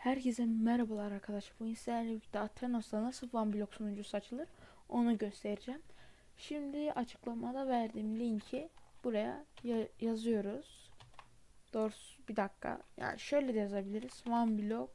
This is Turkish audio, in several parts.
Herkese merhabalar arkadaşlar. Bu sizlerle birlikte Athenos'ta nasıl One Block sunucusu açılır onu göstereceğim. Şimdi açıklamada verdiğim linki buraya ya- yazıyoruz. Doğrusu bir dakika. Yani şöyle de yazabiliriz. One Block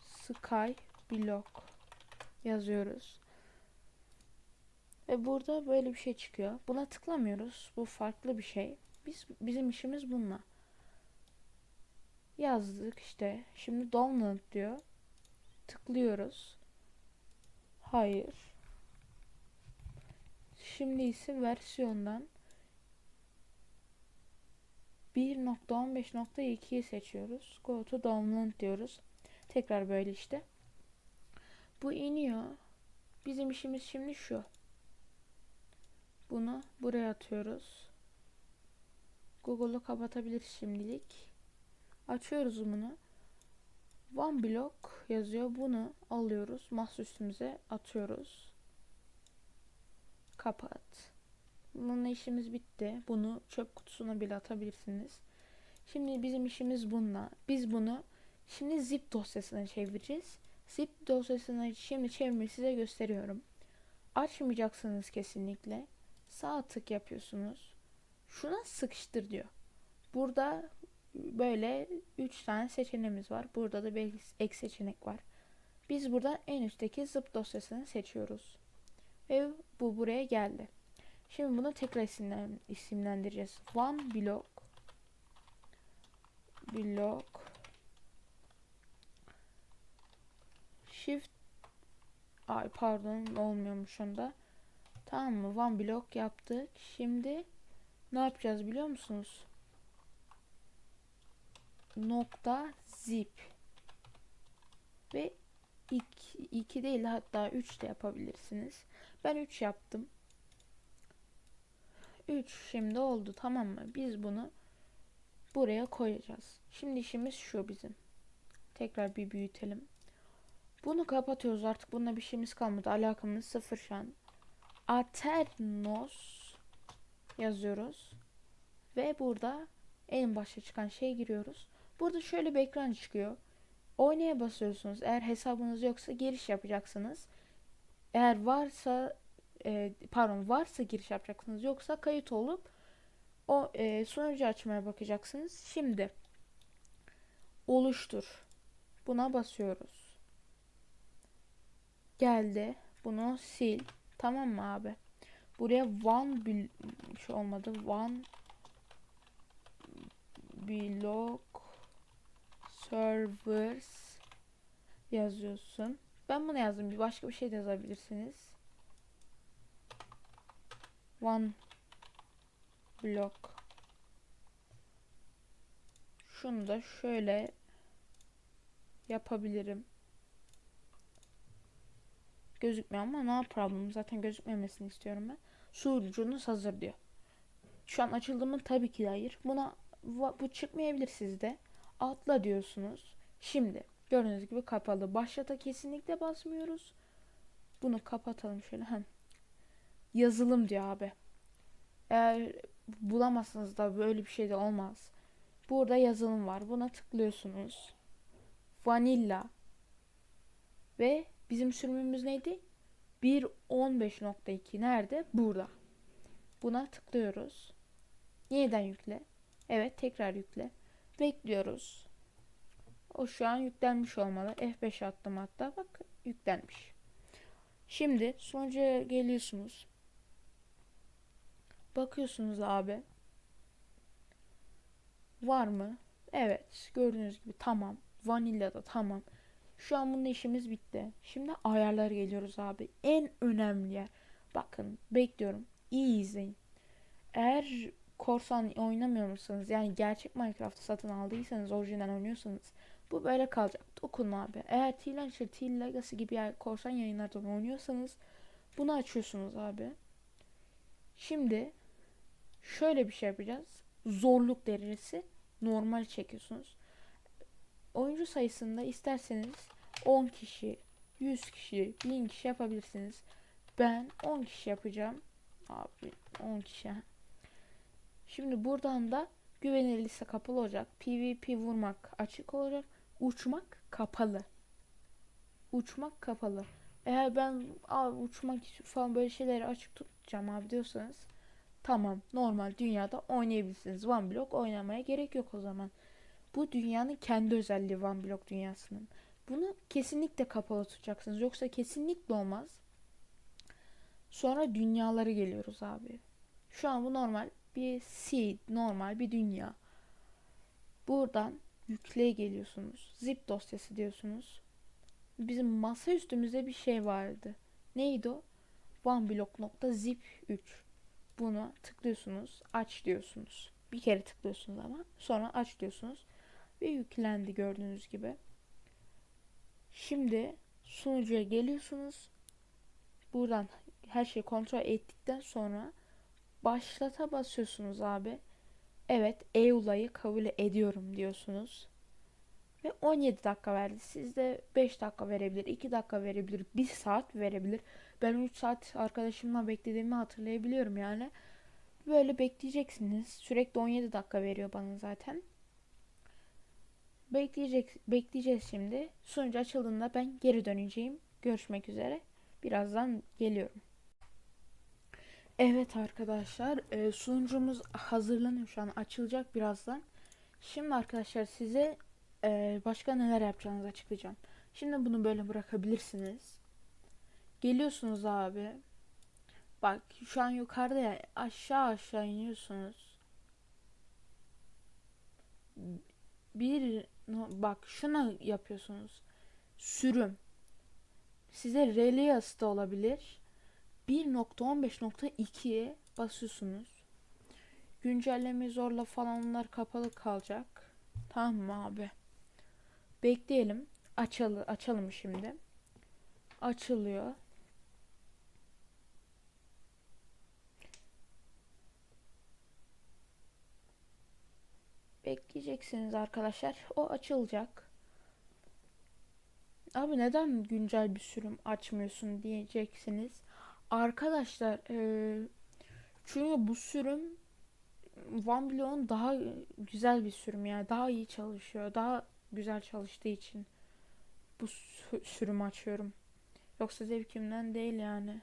Sky Block yazıyoruz. Ve burada böyle bir şey çıkıyor. Buna tıklamıyoruz. Bu farklı bir şey. Biz bizim işimiz bununla. Yazdık işte. Şimdi download diyor. Tıklıyoruz. Hayır. Şimdi ise versiyondan 1.15.2'yi seçiyoruz. Go to download diyoruz. Tekrar böyle işte. Bu iniyor. Bizim işimiz şimdi şu. Bunu buraya atıyoruz. Google'u kapatabiliriz şimdilik. Açıyoruz bunu. One block yazıyor. Bunu alıyoruz. Masa üstümüze atıyoruz. Kapat. Bununla işimiz bitti. Bunu çöp kutusuna bile atabilirsiniz. Şimdi bizim işimiz bununla. Biz bunu şimdi zip dosyasına çevireceğiz. Zip dosyasını şimdi çevirmeyi size gösteriyorum. Açmayacaksınız kesinlikle. Sağ tık yapıyorsunuz. Şuna sıkıştır diyor. Burada böyle 3 tane seçeneğimiz var. Burada da bir ek seçenek var. Biz burada en üstteki zip dosyasını seçiyoruz. Ve bu buraya geldi. Şimdi bunu tekrar isimlen isimlendireceğiz. One block block shift ay pardon olmuyormuş onda. Tamam mı? One block yaptık. Şimdi ne yapacağız biliyor musunuz? Nokta zip ve 2 2 değil hatta 3 de yapabilirsiniz. Ben 3 yaptım. 3 şimdi oldu tamam mı? Biz bunu buraya koyacağız. Şimdi işimiz şu bizim. Tekrar bir büyütelim. Bunu kapatıyoruz artık. Bununla bir şeyimiz kalmadı. Alakamız sıfır şu an. Aternos yazıyoruz. Ve burada en başa çıkan şey giriyoruz. Burada şöyle bir ekran çıkıyor. Oynaya basıyorsunuz. Eğer hesabınız yoksa giriş yapacaksınız. Eğer varsa e, pardon varsa giriş yapacaksınız. Yoksa kayıt olup o e, sunucu açmaya bakacaksınız. Şimdi oluştur. Buna basıyoruz. Geldi. Bunu sil. Tamam mı abi? Buraya one bil şey olmadı. One block servers yazıyorsun. Ben bunu yazdım. Bir başka bir şey de yazabilirsiniz. One block. Şunu da şöyle yapabilirim. Gözükmüyor ama ne problem. Zaten gözükmemesini istiyorum ben. Sunucunuz hazır diyor. Şu an açıldı mı? Tabii ki de hayır. Buna bu çıkmayabilir sizde atla diyorsunuz. Şimdi gördüğünüz gibi kapalı. Başlata kesinlikle basmıyoruz. Bunu kapatalım şöyle. Hem yazılım diyor abi. Eğer bulamazsınız da böyle bir şey de olmaz. Burada yazılım var. Buna tıklıyorsunuz. Vanilla. Ve bizim sürümümüz neydi? 1.15.2 nerede? Burada. Buna tıklıyoruz. Yeniden yükle. Evet tekrar yükle. Bekliyoruz. O şu an yüklenmiş olmalı. F5 attım hatta. Bak yüklenmiş. Şimdi sonuca geliyorsunuz. Bakıyorsunuz abi. Var mı? Evet. Gördüğünüz gibi tamam. Vanilla da tamam. Şu an bunun işimiz bitti. Şimdi ayarlar geliyoruz abi. En önemli yer. Bakın bekliyorum. İyi izleyin. Eğer korsan oynamıyor musunuz? Yani gerçek Minecraft'ı satın aldıysanız, orijinal oynuyorsanız bu böyle kalacak. Dokunma abi. Eğer T-Launcher, T-Legacy gibi yer, korsan yayınlardan oynuyorsanız bunu açıyorsunuz abi. Şimdi şöyle bir şey yapacağız. Zorluk derecesi normal çekiyorsunuz. Oyuncu sayısında isterseniz 10 kişi, 100 kişi, 1000 kişi yapabilirsiniz. Ben 10 kişi yapacağım. Abi 10 kişi. Şimdi buradan da Güvenilir liste kapalı olacak. PvP vurmak açık olacak. Uçmak kapalı. Uçmak kapalı. Eğer ben abi uçmak falan böyle şeyleri açık tutacağım abi diyorsanız tamam normal dünyada oynayabilirsiniz. One Block oynamaya gerek yok o zaman. Bu dünyanın kendi özelliği One Block dünyasının. Bunu kesinlikle kapalı tutacaksınız. Yoksa kesinlikle olmaz. Sonra dünyaları geliyoruz abi. Şu an bu normal bir seed, normal bir dünya. Buradan yükleye geliyorsunuz. Zip dosyası diyorsunuz. Bizim masa üstümüzde bir şey vardı. Neydi o? OneBlock.zip 3. Buna tıklıyorsunuz. Aç diyorsunuz. Bir kere tıklıyorsunuz ama. Sonra aç diyorsunuz. Ve yüklendi gördüğünüz gibi. Şimdi sunucuya geliyorsunuz. Buradan her şeyi kontrol ettikten sonra başlata basıyorsunuz abi. Evet EULA'yı kabul ediyorum diyorsunuz. Ve 17 dakika verdi. Siz de 5 dakika verebilir, 2 dakika verebilir, 1 saat verebilir. Ben 3 saat arkadaşımla beklediğimi hatırlayabiliyorum yani. Böyle bekleyeceksiniz. Sürekli 17 dakika veriyor bana zaten. Bekleyecek, bekleyeceğiz şimdi. Sunucu açıldığında ben geri döneceğim. Görüşmek üzere. Birazdan geliyorum. Evet arkadaşlar e, sunucumuz hazırlanıyor şu an açılacak birazdan. Şimdi arkadaşlar size e, başka neler yapacağınızı açıklayacağım. Şimdi bunu böyle bırakabilirsiniz. Geliyorsunuz abi. Bak şu an yukarıda ya aşağı aşağı iniyorsunuz. Bir bak şuna yapıyorsunuz. Sürüm. Size Relias da olabilir. 1.15.2'ye basıyorsunuz. Güncelleme zorla falan onlar kapalı kalacak. Tamam mı abi? Bekleyelim. Açalı, açalım şimdi. Açılıyor. Bekleyeceksiniz arkadaşlar. O açılacak. Abi neden güncel bir sürüm açmıyorsun diyeceksiniz. Arkadaşlar e, çünkü bu sürüm One Billon daha güzel bir sürüm yani daha iyi çalışıyor. Daha güzel çalıştığı için bu sürüm açıyorum. Yoksa zevkimden değil yani.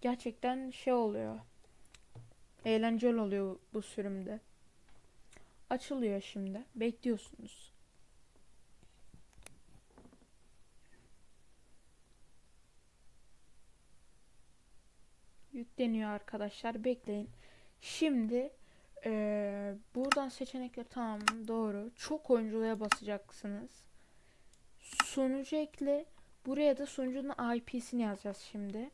Gerçekten şey oluyor. Eğlenceli oluyor bu sürümde. Açılıyor şimdi. Bekliyorsunuz. Yükleniyor arkadaşlar. Bekleyin. Şimdi ee, buradan seçenekler tamam doğru. Çok oyunculuğa basacaksınız. Sunucu ekle. Buraya da sunucunun IP'sini yazacağız şimdi.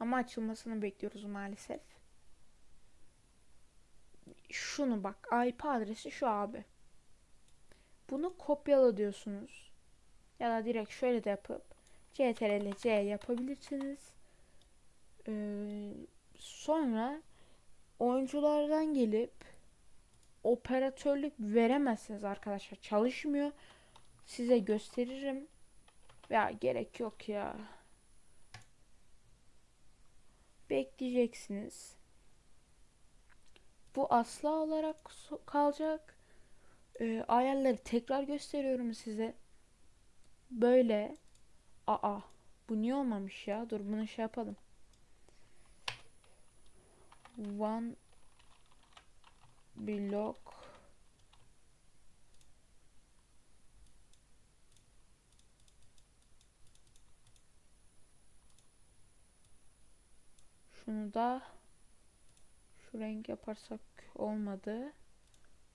Ama açılmasını bekliyoruz maalesef. Şunu bak. IP adresi şu abi. Bunu kopyala diyorsunuz. Ya da direkt şöyle de yapıp CTRL C yapabilirsiniz. Ee, sonra oyunculardan gelip operatörlük veremezsiniz arkadaşlar. Çalışmıyor. Size gösteririm. Ya gerek yok ya. Bekleyeceksiniz. Bu asla olarak kalacak. Ee, ayarları tekrar gösteriyorum size. Böyle. Aa. Bu niye olmamış ya? Dur bunu şey yapalım. One block Şunu da şu renk yaparsak olmadı.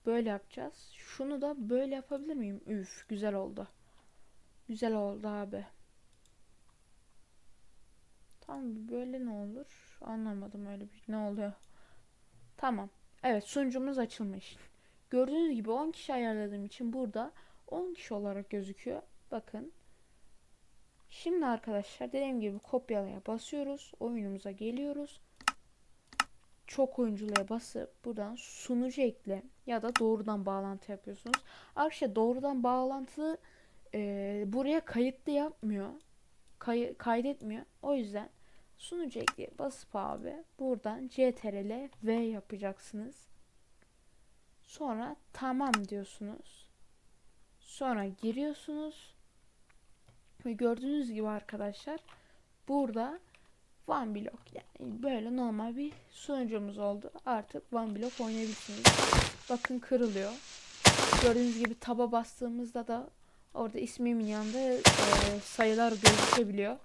Böyle yapacağız. Şunu da böyle yapabilir miyim? Üf güzel oldu. Güzel oldu abi. Tam böyle ne olur? Anlamadım öyle bir ne oluyor. Tamam. Evet sunucumuz açılmış. Gördüğünüz gibi 10 kişi ayarladığım için burada 10 kişi olarak gözüküyor. Bakın. Şimdi arkadaşlar dediğim gibi kopyalaya basıyoruz. Oyunumuza geliyoruz. Çok oyunculuğa basıp buradan sunucu ekle ya da doğrudan bağlantı yapıyorsunuz. Arkadaşlar doğrudan bağlantı e, buraya kayıtlı yapmıyor. Kay kaydetmiyor. O yüzden sunucu ekle basıp abi buradan CTRL V yapacaksınız. Sonra tamam diyorsunuz. Sonra giriyorsunuz. Ve gördüğünüz gibi arkadaşlar burada One Block yani böyle normal bir sunucumuz oldu. Artık One Block oynayabilirsiniz. Bakın kırılıyor. Gördüğünüz gibi taba bastığımızda da orada ismimin yanında e, sayılar gözükebiliyor.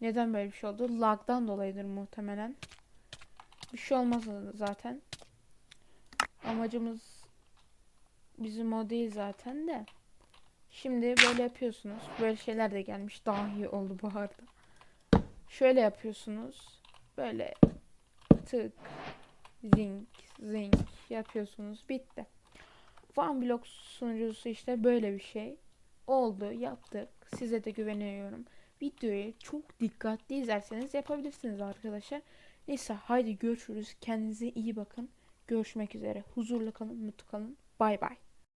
Neden böyle bir şey oldu? Lag'dan dolayıdır muhtemelen. Bir şey olmaz zaten. Amacımız bizim o değil zaten de. Şimdi böyle yapıyorsunuz. Böyle şeyler de gelmiş. Daha iyi oldu bu arada. Şöyle yapıyorsunuz. Böyle tık zink zink yapıyorsunuz. Bitti. One Block sunucusu işte böyle bir şey. Oldu, yaptık. Size de güveniyorum. Videoyu çok dikkatli izlerseniz yapabilirsiniz arkadaşlar. Neyse haydi görüşürüz. Kendinize iyi bakın. Görüşmek üzere. Huzurlu kalın, mutlu kalın. Bay bay.